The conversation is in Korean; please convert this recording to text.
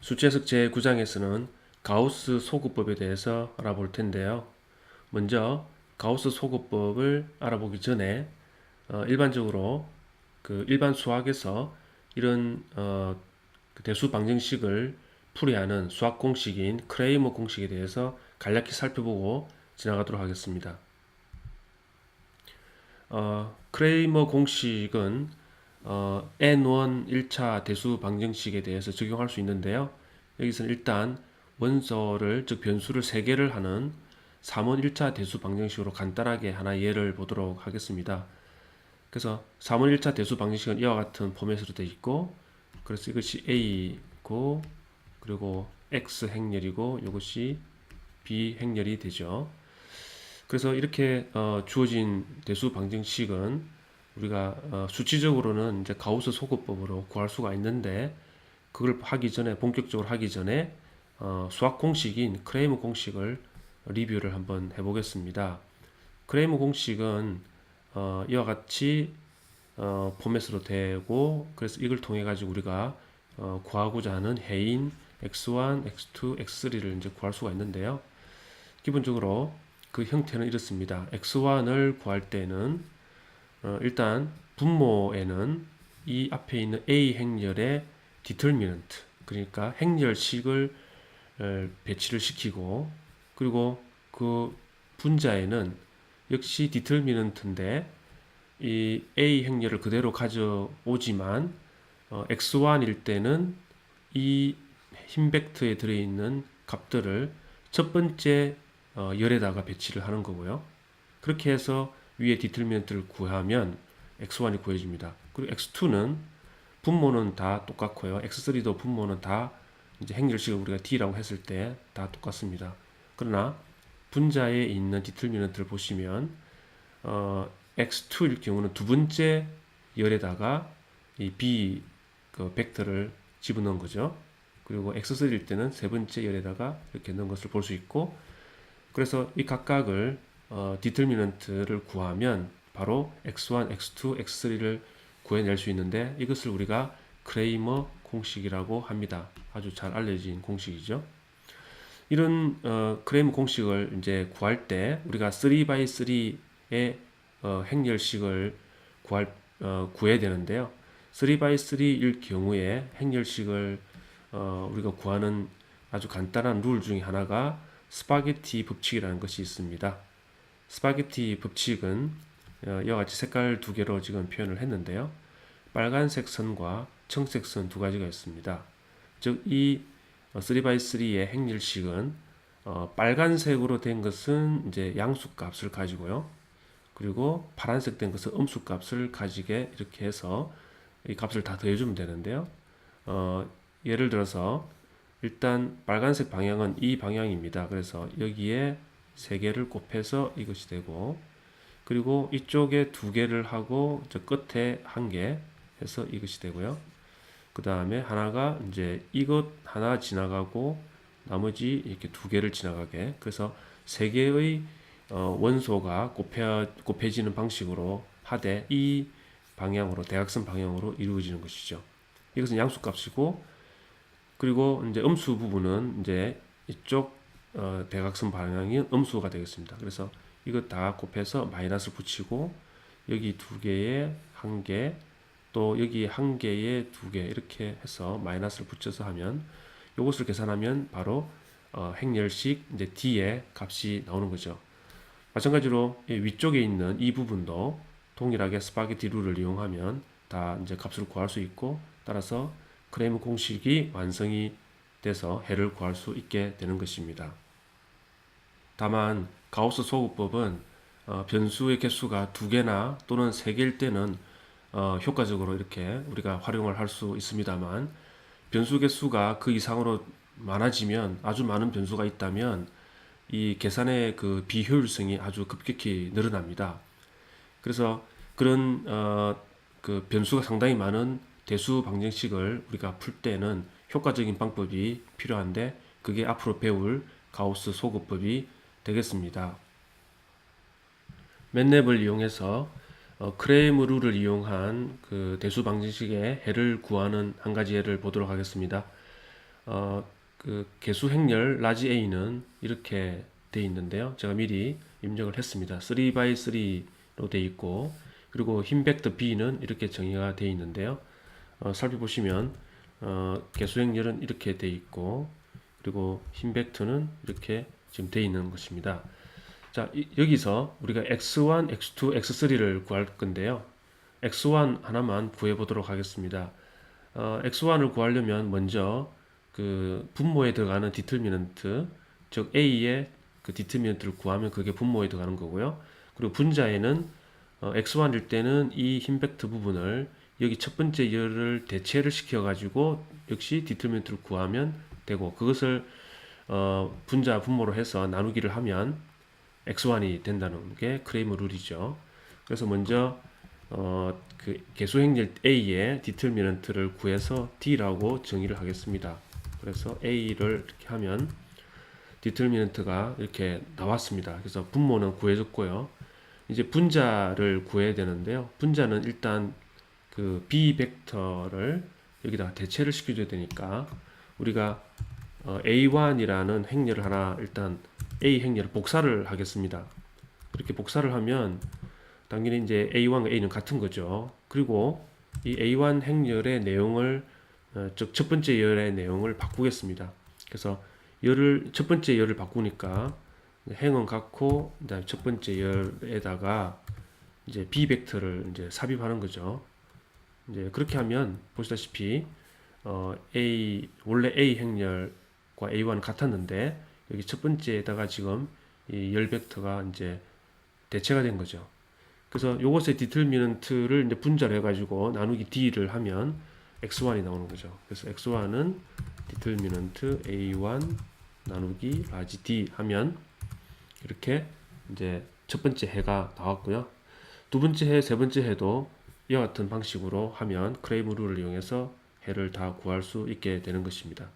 수치해석 제9장에서는 가우스 소구법에 대해서 알아볼 텐데요. 먼저 가우스 소구법을 알아보기 전에 어, 일반적으로 그 일반 수학에서 이런 어, 그 대수 방정식을 풀이하는 수학 공식인 크레이머 공식에 대해서 간략히 살펴보고 지나가도록 하겠습니다. 어, 크레이머 공식은 어, N1 1차 대수 방정식에 대해서 적용할 수 있는데요. 여기서는 일단 원소를 즉 변수를 3개를 하는 3원 1차 대수 방정식으로 간단하게 하나 예를 보도록 하겠습니다. 그래서 3원 1차 대수 방정식은 이와 같은 포맷으로 되어 있고 그래서 이것이 A고 그리고 X 행렬이고 이것이 B 행렬이 되죠. 그래서 이렇게 어, 주어진 대수 방정식은 우리가 어, 수치적으로는 이제 가우스 소급법으로 구할 수가 있는데 그걸 하기 전에 본격적으로 하기 전에 어, 수학 공식인 크레이머 공식을 리뷰를 한번 해보겠습니다. 크레이머 공식은 어, 이와 같이 어, 포맷으로 되고 그래서 이걸 통해 가지고 우리가 어, 구하고자 하는 해인 x1, x2, x3를 이제 구할 수가 있는데요. 기본적으로 그 형태는 이렇습니다. x1을 구할 때는 어, 일단 분모에는 이 앞에 있는 a 행렬의 determinant 그러니까 행렬식을 어, 배치를 시키고 그리고 그 분자에는 역시 determinant인데 이 a 행렬을 그대로 가져오지만 어, x1일 때는 이 흰 벡터에 들어있는 값들을 첫 번째 어, 열에다가 배치를 하는 거고요. 그렇게 해서 위에 디틀미넌트를 구하면 x1이 구해집니다. 그리고 x2는 분모는 다 똑같고요. x3도 분모는 다 이제 행렬식을 우리가 d라고 했을 때 다 똑같습니다. 그러나 분자에 있는 디틀미넌트를 보시면 어, x2일 경우는 두 번째 열에다가 이 b 그 벡터를 집어넣은 거죠. 그리고 x3일 때는 세 번째 열에다가 이렇게 넣은 것을 볼 수 있고 그래서 이 각각을 어, 디터미넌트를 구하면 바로 x1, x2, x3를 구해낼 수 있는데 이것을 우리가 크레이머 공식이라고 합니다. 아주 잘 알려진 공식이죠. 이런 어, 크레이머 공식을 이제 구할 때 우리가 3x3의 어, 행렬식을 구할 어, 구해야 되는데요. 3x3일 경우에 행렬식을 어, 우리가 구하는 아주 간단한 룰 중에 하나가 스파게티 법칙이라는 것이 있습니다. 스파게티 법칙은 어, 이와 같이 색깔 두 개로 지금 표현을 했는데요. 빨간색 선과 청색 선 두 가지가 있습니다. 즉, 이 3x3의 어, 행렬식은 어, 빨간색으로 된 것은 이제 양수 값을 가지고요. 그리고 파란색 된 것은 음수 값을 가지게 이렇게 해서 이 값을 다 더해주면 되는데요. 어, 예를 들어서 일단 빨간색 방향은 이 방향입니다. 그래서 여기에 세 개를 곱해서 이것이 되고 그리고 이쪽에 두 개를 하고 저 끝에 한 개 해서 이것이 되고요. 그 다음에 하나가 이제 이것 하나 지나가고 나머지 이렇게 두 개를 지나가게 그래서 세 개의 어, 원소가 곱해, 곱해지는 방식으로 하되 이 방향으로 대각선 방향으로 이루어지는 것이죠. 이것은 양수값이고 그리고 이제 음수 부분은 이제 이쪽 어, 대각선 방향이 음수가 되겠습니다. 그래서 이거 다 곱해서 마이너스 붙이고 여기 두 개에 한 개, 또 여기 한 개에 두 개 이렇게 해서 마이너스를 붙여서 하면 이것을 계산하면 바로 어, 행렬식 이제 d의 값이 나오는 거죠. 마찬가지로 위쪽에 있는 이 부분도 동일하게 스파게티 룰을 이용하면 다 이제 값을 구할 수 있고 따라서 크레이머 공식이 완성이 돼서 해를 구할 수 있게 되는 것입니다. 다만 가우스 소구법은 어, 변수의 개수가 두 개나 또는 세 개일 때는 어, 효과적으로 이렇게 우리가 활용을 할 수 있습니다만 변수 개수가 그 이상으로 많아지면 아주 많은 변수가 있다면 이 계산의 그 비효율성이 아주 급격히 늘어납니다. 그래서 그런 어, 그 변수가 상당히 많은 대수 방정식을 우리가 풀 때는 효과적인 방법이 필요한데 그게 앞으로 배울 가우스 소급법이 되겠습니다. 맨랩을 이용해서 어, 크레이무 룰을 이용한 그 대수 방정식의 해를 구하는 한 가지 예를 보도록 하겠습니다. 어, 그 개수 행렬 라지 A는 이렇게 돼 있는데요. 제가 미리 입력을 했습니다. 3x3로 돼 있고 그리고 흰 벡터 B는 이렇게 정의가 돼 있는데요. 어, 살펴보시면 어, 개수 행렬은 이렇게 돼 있고 그리고 흰 벡터는 이렇게 지금 돼 있는 것입니다. 자, 이- 여기서 우리가 x1, x2, x3를 구할 건데요. x1 하나만 구해 보도록 하겠습니다. 어, x1을 구하려면 먼저 그 분모에 들어가는 디터미넌트, 즉 a의 그 디터미넌트를 구하면 그게 분모에 들어가는 거고요. 그리고 분자에는 어, x1일 때는 이 흰 벡터 부분을 여기 첫 번째 열을 대체를 시켜 가지고 역시 디터미넌트를 구하면 되고 그것을 어, 분자 분모로 해서 나누기를 하면 x1이 된다는 게 크레이머 룰이죠. 그래서 먼저 어, 그 개수 행렬 a의 디터미넌트를 구해서 d라고 정의를 하겠습니다. 그래서 a를 이렇게 하면 디터미넌트가 이렇게 나왔습니다. 그래서 분모는 구해졌고요. 이제 분자를 구해야 되는데요. 분자는 일단 그 b 벡터를 여기다가 대체를 시켜줘야 되니까 우리가 어, a1이라는 행렬을 하나 일단 a 행렬을 복사를 하겠습니다. 그렇게 복사를 하면 당연히 이제 a1과 a는 같은 거죠. 그리고 이 a1 행렬의 내용을 어, 즉첫 번째 열의 내용을 바꾸겠습니다. 그래서 열을 첫 번째 열을 바꾸니까 행은 같고 그다음에 첫 번째 열에다가 이제 b 벡터를 이제 삽입하는 거죠. 이제 그렇게 하면 보시다시피 어, a 원래 a 행렬과 a1 같았는데 여기 첫 번째에다가 지금 이 열 벡터가 이제 대체가 된 거죠. 그래서 요것의 디터미넌트를 이제 분자로 해가지고 나누기 d를 하면 x1이 나오는 거죠. 그래서 x1은 디터미넌트 a1 나누기 라지 d 하면 이렇게 이제 첫 번째 해가 나왔고요. 두 번째 해, 세 번째 해도 이와 같은 방식으로 하면 크레이머 룰을 이용해서 해를 다 구할 수 있게 되는 것입니다.